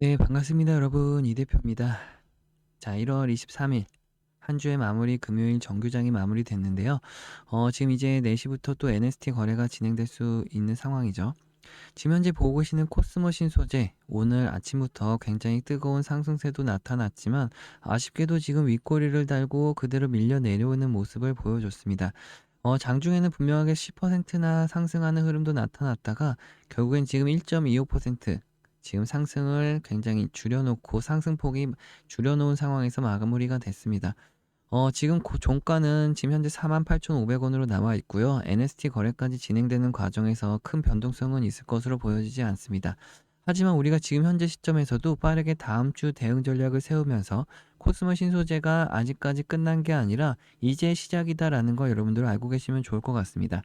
네, 반갑습니다, 여러분. 이 대표입니다. 자, 1 월 23 일 한 주의 마무리 금요일 정규장이 마무리됐는데요. 어, 지금 이제 4 시부터 또 NST 거래가 진행될 수 있는 상황이죠. 지금 현재 보고 계시는 코스모 신 소재 오늘 아침부터 굉장히 뜨거운 상승세도 나타났지만 아쉽게도 지금 윗꼬리를 달고 그대로 밀려 내려오는 모습을 보여줬습니다. 어, 장중에는 분명하게 10%나 상승하는 흐름도 나타났다가 결국엔 지금 1.25% 지금 상승을 굉장히 줄여놓고 상승폭이 줄여놓은 상황에서 마무리가 됐습니다. 어, 지금 고- 종가는 지금 현재 48,500원으로 나와 있고요. NST 거래까지 진행되는 과정에서 큰 변동성은 있을 것으로 보여지지 않습니다. 하지만 우리가 지금 현재 시점에서도 빠르게 다음 주 대응 전략을 세우면서 코스모 신소재가 아직까지 끝난 게 아니라 이제 시작이다라는 거 여러분들 알고 계시면 좋을 것 같습니다.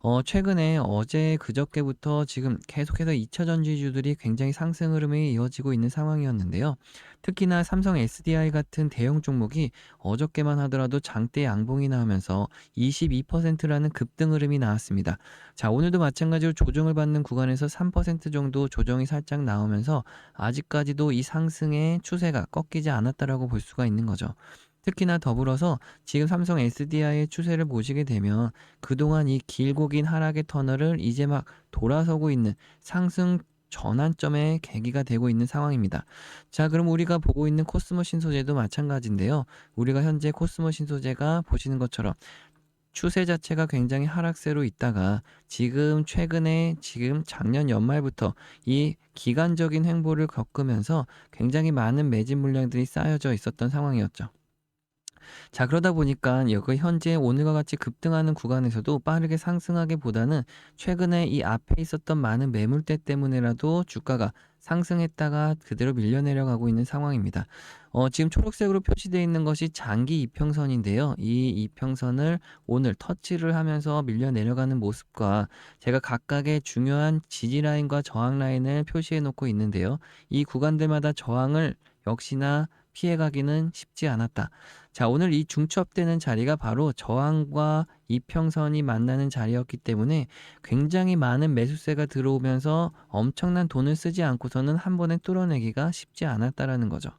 어, 최근에 어제 그저께부터 지금 계속해서 2 차 전지주들이 굉장히 상승 흐름이 이어지고 있는 상황이었는데요. 특히나 삼성 SDI 같은 대형 종목이 어저께만 하더라도 장대 양봉이 나오면서 22%라는 급등 흐름이 나왔습니다. 자, 오늘도 마찬가지로 조정을 받는 구간에서 3% 정도 조정이 살짝 나오면서 아직까지도 이 상승의 추세가 꺾이지 않았다라고 볼 수가 있는 거죠. 특히나 더불어서 지금 삼성 SDI의 추세를 보시게 되면 그동안 이 길고 긴 하락의 터널을 이제 막 돌아서고 있는 상승 전환점의 계기가 되고 있는 상황입니다. 자, 그럼 우리가 보고 있는 코스모 신소재도 마찬가지인데요. 우리가 현재 코스모 신소재가 보시는 것처럼 추세 자체가 굉장히 하락세로 있다가 지금 최근에 지금 작년 연말부터 이 기간적인 횡보를 겪으면서 굉장히 많은 매진 물량들이 쌓여져 있었던 상황이었죠. 자, 그러다 보니까 여기 현재 오늘과 같이 급등하는 구간에서도 빠르게 상승하기보다는 최근에 이 앞에 있었던 많은 매물대 때문에라도 주가가 상승했다가 그대로 밀려 내려가고 있는 상황입니다. 어, 지금 초록색으로 표시되어 있는 것이 장기 이평선인데요. 이 이평선을 오늘 터치를 하면서 밀려 내려가는 모습과 제가 각각의 중요한 지지 라인과 저항 라인을 표시해 놓고 있는데요. 이 구간들마다 저항을 역시나 피해가기는 쉽지 않았다. 자, 오늘 이 중첩되는 자리가 바로 저항과 이평선이 만나는 자리였기 때문에 굉장히 많은 매수세가 들어오면서 엄청난 돈을 쓰지 않고서는 한 번에 뚫어내기가 쉽지 않았다라는 거죠.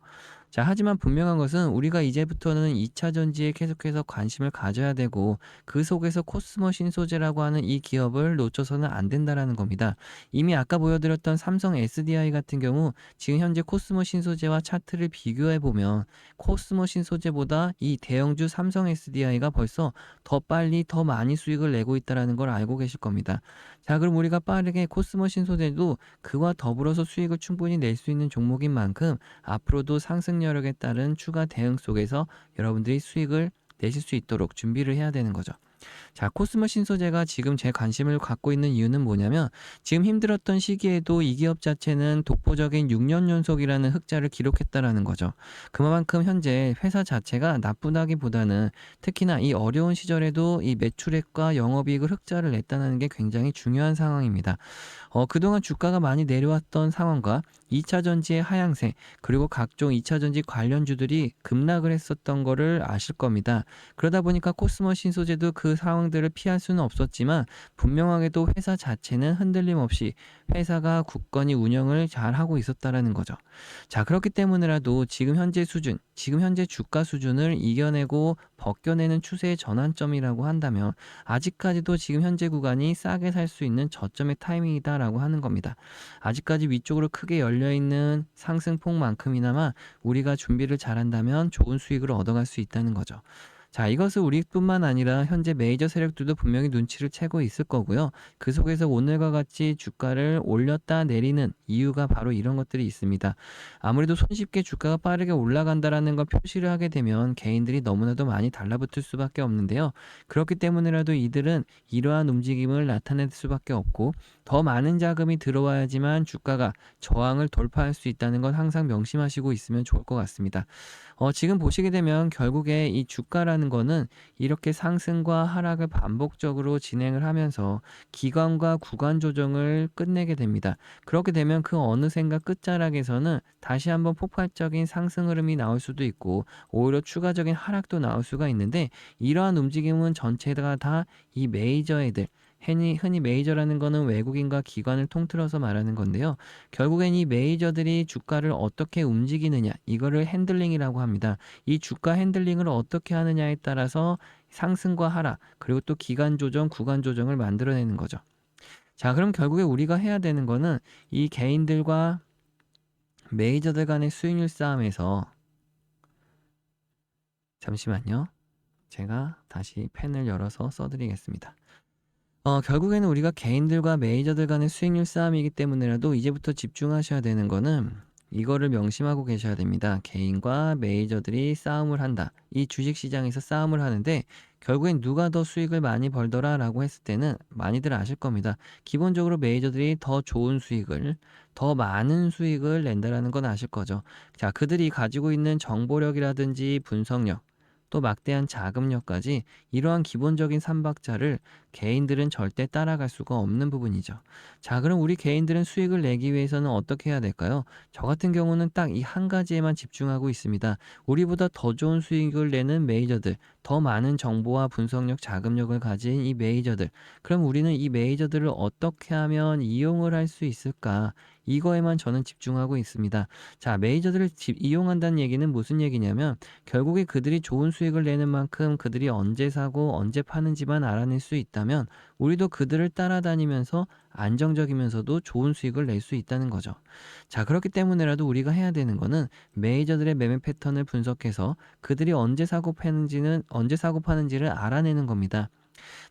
자, 하지만 분명한 것은 우리가 이제부터는 2차 전지에 계속해서 관심을 가져야 되고 그 속에서 코스모 신소재라고 하는 이 기업을 놓쳐서는 안 된다라는 겁니다. 이미 아까 보여드렸던 삼성 SDI 같은 경우 지금 현재 코스모 신소재와 차트를 비교해 보면 코스모 신소재보다 이 대형주 삼성 SDI가 벌써 더 빨리 더 많이 수익을 내고 있다라는 걸 알고 계실 겁니다. 자, 그럼 우리가 빠르게 코스모 신소재도 그와 더불어서 수익을 충분히 낼 수 있는 종목인 만큼 앞으로도 상승 여력에 따른 추가 대응 속에서 여러분들이 수익을 내실 수 있도록 준비를 해야 되는 거죠. 자, 코스모 신소재가 지금 제 관심을 갖고 있는 이유는 뭐냐면 지금 힘들었던 시기에도 이 기업 자체는 독보적인 6년 연속이라는 흑자를 기록했다라는 거죠. 그만큼 현재 회사 자체가 나쁘다기보다는 특히나 이 어려운 시절에도 이 매출액과 영업이익을 흑자를 냈다는 게 굉장히 중요한 상황입니다. 어, 그동안 주가가 많이 내려왔던 상황과 2차 전지의 하향세 그리고 각종 2차 전지 관련주들이 급락을 했었던 거를 아실 겁니다. 그러다 보니까 코스모 신소재도 그 상황들을 피할 수는 없었지만 분명하게도 회사 자체는 흔들림 없이 회사가 굳건히 운영을 잘 하고 있었다라는 거죠. 자, 그렇기 때문에라도 지금 현재 수준, 지금 현재 주가 수준을 이겨내고 벗겨내는 추세의 전환점이라고 한다면 아직까지도 지금 현재 구간이 싸게 살 수 있는 저점의 타이밍이다라고 하는 겁니다. 아직까지 위쪽으로 크게 열려 있는 상승폭만큼이나마 우리가 준비를 잘한다면 좋은 수익을 얻어갈 수 있다는 거죠. 자, 이것을 우리뿐만 아니라 현재 메이저 세력들도 분명히 눈치를 채고 있을 거고요. 그 속에서 오늘과 같이 주가를 올렸다 내리는 이유가 바로 이런 것들이 있습니다. 아무래도 손쉽게 주가가 빠르게 올라간다라는 걸 표시를 하게 되면 개인들이 너무나도 많이 달라붙을 수밖에 없는데요. 그렇기 때문에라도 이들은 이러한 움직임을 나타낼 수밖에 없고 더 많은 자금이 들어와야지만 주가가 저항을 돌파할 수 있다는 건 항상 명심하시고 있으면 좋을 것 같습니다. 어, 지금 보시게 되면 결국에 이 주가라는 거는 이렇게 상승과 하락을 반복적으로 진행을 하면서 기관과 구간 조정을 끝내게 됩니다. 그렇게 되면 그 어느샌가 끝자락에서는 다시 한번 폭발적인 상승 흐름이 나올 수도 있고 오히려 추가적인 하락도 나올 수가 있는데 이러한 움직임은 전체가 다 이 메이저 애들 흔히, 흔히 메이저라는 거는 외국인과 기관을 통틀어서 말하는 건데요. 결국엔 이 메이저들이 주가를 어떻게 움직이느냐, 이거를 핸들링이라고 합니다. 이 주가 핸들링을 어떻게 하느냐에 따라서 상승과 하락, 그리고 또 기간 조정, 구간 조정을 만들어내는 거죠. 자, 그럼 결국에 우리가 해야 되는 거는 이 개인들과 메이저들 간의 수익률 싸움에서 잠시만요. 제가 다시 펜을 열어서 써드리겠습니다. 어, 결국에는 우리가 개인들과 메이저들 간의 수익률 싸움이기 때문에라도 이제부터 집중하셔야 되는 거는 이거를 명심하고 계셔야 됩니다. 개인과 메이저들이 싸움을 한다. 이 주식 시장에서 싸움을 하는데 결국엔 누가 더 수익을 많이 벌더라 라고 했을 때는 많이들 아실 겁니다. 기본적으로 메이저들이 더 좋은 수익을, 더 많은 수익을 낸다라는 건 아실 거죠. 자, 그들이 가지고 있는 정보력이라든지 분석력, 또 막대한 자금력까지 이러한 기본적인 삼박자를 개인들은 절대 따라갈 수가 없는 부분이죠. 자, 그럼 우리 개인들은 수익을 내기 위해서는 어떻게 해야 될까요? 저 같은 경우는 딱 이 한 가지에만 집중하고 있습니다. 우리보다 더 좋은 수익을 내는 메이저들, 더 많은 정보와 분석력, 자금력을 가진 이 메이저들. 그럼 우리는 이 메이저들을 어떻게 하면 이용을 할 수 있을까? 이거에만 저는 집중하고 있습니다. 자, 메이저들을 집, 이용한다는 얘기는 무슨 얘기냐면 결국에 그들이 좋은 수익을 내는 만큼 그들이 언제 사고 언제 파는지만 알아낼 수 있다면 우리도 그들을 따라다니면서 안정적이면서도 좋은 수익을 낼 수 있다는 거죠. 자, 그렇기 때문에라도 우리가 해야 되는 거는 메이저들의 매매 패턴을 분석해서 그들이 언제 사고 파는지는 언제 사고 파는지를 알아내는 겁니다.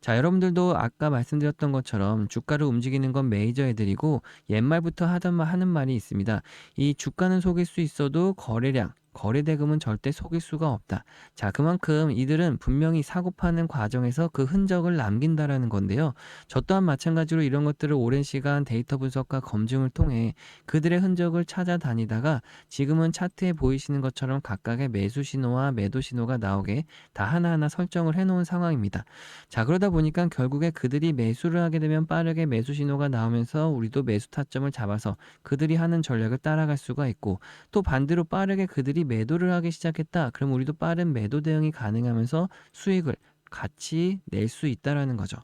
자, 여러분들도 아까 말씀드렸던 것처럼 주가를 움직이는 건 메이저 애들이고 옛말부터 하던 말 하는 말이 있습니다. 이 주가는 속일 수 있어도 거래량 거래 대금은 절대 속일 수가 없다. 자, 그만큼 이들은 분명히 사고 파는 과정에서 그 흔적을 남긴다라는 건데요. 저 또한 마찬가지로 이런 것들을 오랜 시간 데이터 분석과 검증을 통해 그들의 흔적을 찾아다니다가 지금은 차트에 보이시는 것처럼 각각의 매수 신호와 매도 신호가 나오게 다 하나하나 설정을 해 놓은 상황입니다. 자, 그러다 보니까 결국에 그들이 매수를 하게 되면 빠르게 매수 신호가 나오면서 우리도 매수 타점을 잡아서 그들이 하는 전략을 따라갈 수가 있고 또 반대로 빠르게 그들이 매도를 하기 시작했다. 그럼 우리도 빠른 매도 대응이 가능하면서 수익을 같이 낼 수 있다라는 거죠.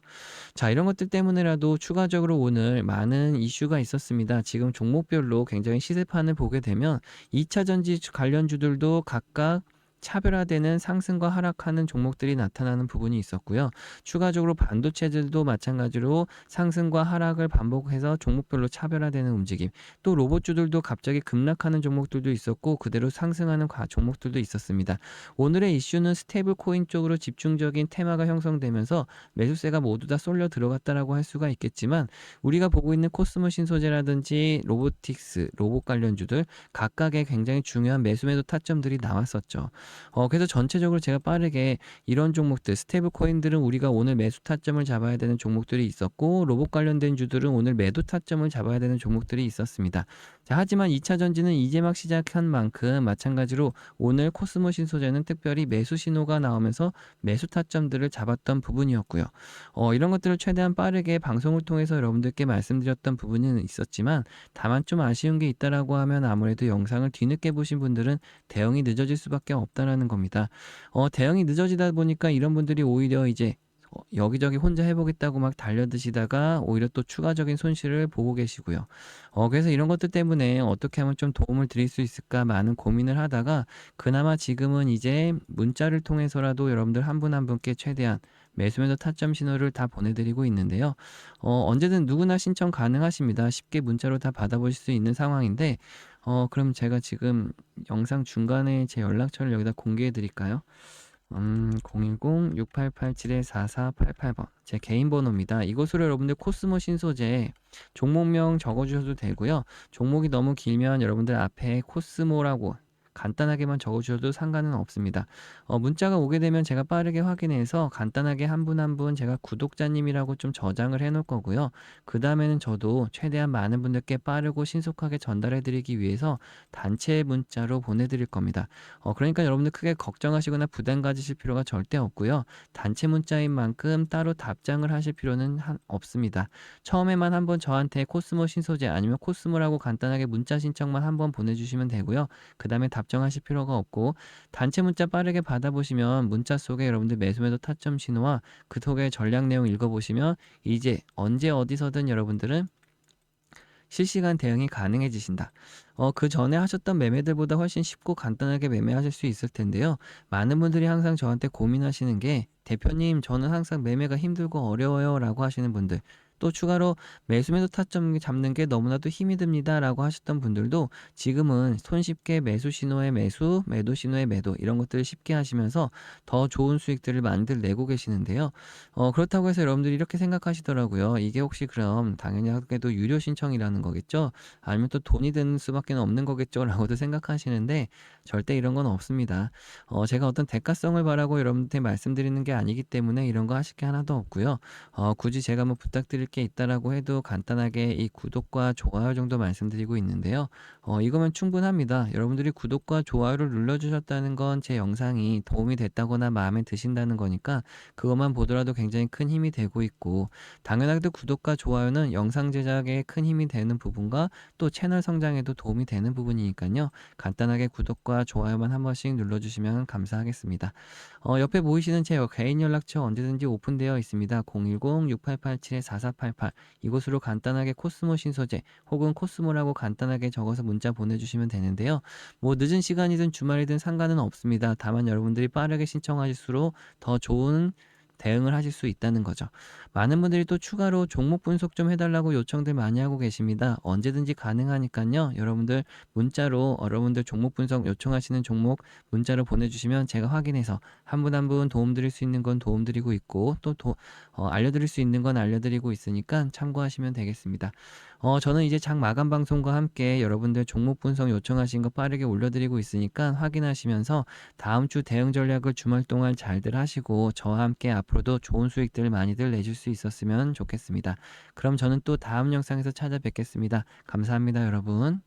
자, 이런 것들 때문에라도 추가적으로 오늘 많은 이슈가 있었습니다. 지금 종목별로 굉장히 시세판을 보게 되면 2차 전지 관련주들도 각각 차별화되는 상승과 하락하는 종목들이 나타나는 부분이 있었고요. 추가적으로 반도체들도 마찬가지로 상승과 하락을 반복해서 종목별로 차별화되는 움직임. 또 로봇주들도 갑자기 급락하는 종목들도 있었고 그대로 상승하는 종목들도 있었습니다. 오늘의 이슈는 스테이블 코인 쪽으로 집중적인 테마가 형성되면서 매수세가 모두 다 쏠려 들어갔다라고 할 수가 있겠지만 우리가 보고 있는 코스모 신소재라든지 로보틱스, 로봇 관련주들 각각의 굉장히 중요한 매수 매도 타점들이 나왔었죠. 어, 그래서 전체적으로 제가 빠르게 이런 종목들, 스테이블 코인들은 우리가 오늘 매수 타점을 잡아야 되는 종목들이 있었고, 로봇 관련된 주들은 오늘 매도 타점을 잡아야 되는 종목들이 있었습니다. 자, 하지만 2차 전지는 이제 막 시작한 만큼 마찬가지로 오늘 코스모 신소재는 특별히 매수 신호가 나오면서 매수 타점들을 잡았던 부분이었고요. 어, 이런 것들을 최대한 빠르게 방송을 통해서 여러분들께 말씀드렸던 부분은 있었지만 다만 좀 아쉬운 게 있다라고 하면 아무래도 영상을 뒤늦게 보신 분들은 대응이 늦어질 수밖에 없다 라는 겁니다. 어, 대응이 늦어지다 보니까 이런 분들이 오히려 이제 어, 여기저기 혼자 해보겠다고 막 달려드시다가 오히려 또 추가적인 손실을 보고 계시고요. 어, 그래서 이런 것들 때문에 어떻게 하면 좀 도움을 드릴 수 있을까 많은 고민을 하다가 그나마 지금은 이제 문자를 통해서라도 여러분들 한 분한 분께 최대한 매수매도 타점 신호를 다 보내드리고 있는데요. 어, 언제든 누구나 신청 가능하십니다. 쉽게 문자로 다 받아보실 수 있는 상황인데, 어, 그럼 제가 지금 영상 중간에 제 연락처를 여기다 공개해 드릴까요? 음, 010-6887-4488번. 제 개인 번호입니다. 이곳으로 여러분들 코스모 신소재 종목명 적어주셔도 되고요. 종목이 너무 길면 여러분들 앞에 코스모라고 간단하게만 적어주셔도 상관은 없습니다. 어, 문자가 오게 되면 제가 빠르게 확인해서 간단하게 한분 한 분 제가 구독자님이라고 좀 저장을 해 놓을 거고요. 그 다음에는 저도 최대한 많은 분들께 빠르고 신속하게 전달해 드리기 위해서 단체 문자로 보내드릴 겁니다. 어, 그러니까 여러분들 크게 걱정하시거나 부담 가지실 필요가 절대 없고요. 단체 문자인 만큼 따로 답장을 하실 필요는 한, 없습니다. 처음에만 한번 저한테 코스모 신소재 아니면 코스모라고 간단하게 문자 신청만 한번 보내주시면 되고요. 그 다음에 답 답정하실 필요가 없고 단체 문자 빠르게 받아보시면 문자 속에 여러분들 매수매도 타점 신호와 그 속의 전략 내용 읽어보시면 이제 언제 어디서든 여러분들은 실시간 대응이 가능해지신다. 어, 그 전에 하셨던 매매들보다 훨씬 쉽고 간단하게 매매하실 수 있을 텐데요. 많은 분들이 항상 저한테 고민하시는 게 대표님, 저는 항상 매매가 힘들고 어려워요 라고 하시는 분들. 또 추가로 매수매도 타점 잡는 게 너무나도 힘이 듭니다 라고 하셨던 분들도 지금은 손쉽게 매수 신호의 매수, 매도 신호의 매도 이런 것들을 쉽게 하시면서 더 좋은 수익들을 만들내고 계시는데요. 어, 그렇다고 해서 여러분들이 이렇게 생각하시더라고요. 이게 혹시 그럼 당연히 하게도 유료 신청이라는 거겠죠? 아니면 또 돈이 드는 수밖에 없는 거겠죠? 라고도 생각하시는데 절대 이런 건 없습니다. 어, 제가 어떤 대가성을 바라고 여러분한테 말씀드리는 게 아니기 때문에 이런 거 하실 게 하나도 없고요. 어, 굳이 제가 뭐 부탁드릴 게 있다라고 해도 간단하게 이 구독과 좋아요 정도 말씀드리고 있는데요. 어, 이거면 충분합니다. 여러분들이 구독과 좋아요를 눌러주셨다는 건 제 영상이 도움이 됐다거나 마음에 드신다는 거니까 그것만 보더라도 굉장히 큰 힘이 되고 있고 당연하게도 구독과 좋아요는 영상 제작에 큰 힘이 되는 부분과 또 채널 성장에도 도움이 되는 부분이니까요. 간단하게 구독과 좋아요만 한 번씩 눌러주시면 감사하겠습니다. 어, 옆에 보이시는 제 개인 연락처 언제든지 오픈되어 있습니다. 010-6887-4488 이곳으로 간단하게 코스모 신소재 혹은 코스모라고 간단하게 적어서 문자 보내주시면 되는데요. 뭐 늦은 시간이든 주말이든 상관은 없습니다. 다만 여러분들이 빠르게 신청하실수록 더 좋은 대응을 하실 수 있다는 거죠. 많은 분들이 또 추가로 종목 분석 좀 해달라고 요청들 많이 하고 계십니다. 언제든지 가능하니까요. 여러분들 문자로 여러분들 종목 분석 요청하시는 종목 문자로 보내주시면 제가 확인해서 한 분 한 분 도움 드릴 수 있는 건 도움 드리고 있고 또 도, 어, 알려드릴 수 있는 건 알려드리고 있으니까 참고하시면 되겠습니다. 어, 저는 이제 장 마감 방송과 함께 여러분들 종목 분석 요청하신 거 빠르게 올려드리고 있으니까 확인하시면서 다음 주 대응 전략을 주말 동안 잘들 하시고 저와 함께 앞으로도 좋은 수익들 많이들 내줄 수 있었으면 좋겠습니다. 그럼 저는 또 다음 영상에서 찾아뵙겠습니다. 감사합니다, 여러분.